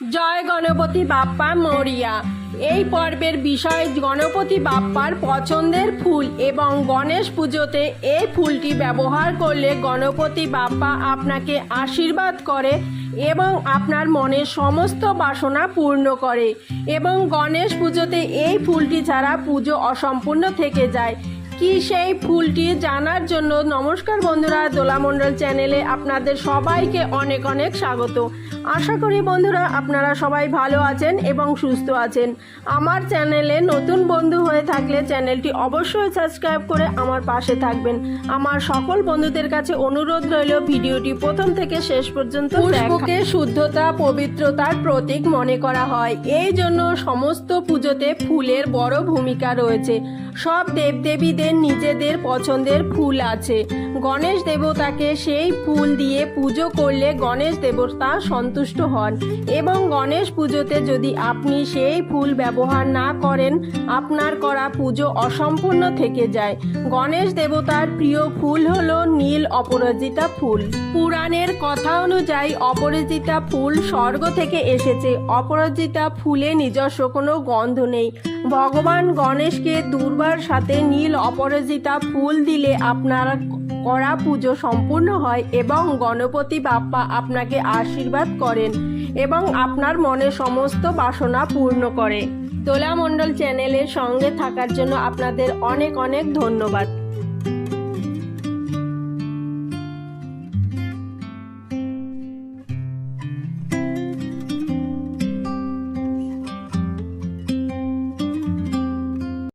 জয় গণপতি বাপ্পা মরিয়া। এই পর্বের বিষয় গণপতি বাপ্পার পছন্দের ফুল এবং গণেশ পুজোতে এই ফুলটি ব্যবহার করলে গণপতি বাপ্পা আপনাকে আশীর্বাদ করে এবং আপনার মনের সমস্ত বাসনা পূর্ণ করে। এবং গণেশ পুজোতে এই ফুলটি ছাড়া পুজো অসম্পূর্ণ থেকে যায়। কি সেই ফুলটি জানার জন্য নমস্কার বন্ধুরা, দোলা মন্ডল চ্যানেলে আপনাদের সবাইকে অনেক অনেক স্বাগত। আশা করি বন্ধুরা আপনারা সবাই ভালো আছেন এবং সুস্থ আছেন। আমার চ্যানেলে নতুন বন্ধু হয়ে থাকলে চ্যানেলটি অবশ্যই সাবস্ক্রাইব করে আমার পাশে থাকবেন। আমার সকল বন্ধুদের কাছে অনুরোধ রইল ভিডিওটি প্রথম থেকে শেষ পর্যন্ত পুষ্পকে শুদ্ধতা, পবিত্রতার প্রতীক মনে করা হয়। এই জন্য সমস্ত পুজোতে ফুলের বড় ভূমিকা রয়েছে। সব দেবদেবীদের নিজেদের পছন্দের ফুল আছে। গণেশ দেবতাকে সেই ফুল দিয়ে পুজো করলে গণেশ দেবতা সন্তুষ্ট হন এবং গণেশ পুজোতে যদি আপনি সেই ফুল ব্যবহার না করেন, আপনার করা পুজো অসম্পূর্ণ থেকে যায়। গণেশ দেবতার প্রিয় ফুল হল নীল অপরাজিতা ফুল। পুরাণের কথা অনুযায়ী অপরাজিতা ফুল স্বর্গ থেকে এসেছে। অপরাজিতা ফুলে নিজস্ব কোনো গন্ধ নেই। ভগবান গণেশকে দুর্বার সাথে নীল অপরাজিতা ফুল দিলে আপনার করা পুজো সম্পূর্ণ হয় এবং গণপতি বাপ্পা আপনাকে আশীর্বাদ করেন এবং আপনার মনে সমস্ত বাসনা পূর্ণ করে। দোলা মণ্ডল চ্যানেলের সঙ্গে থাকার জন্য আপনাদের অনেক অনেক ধন্যবাদ।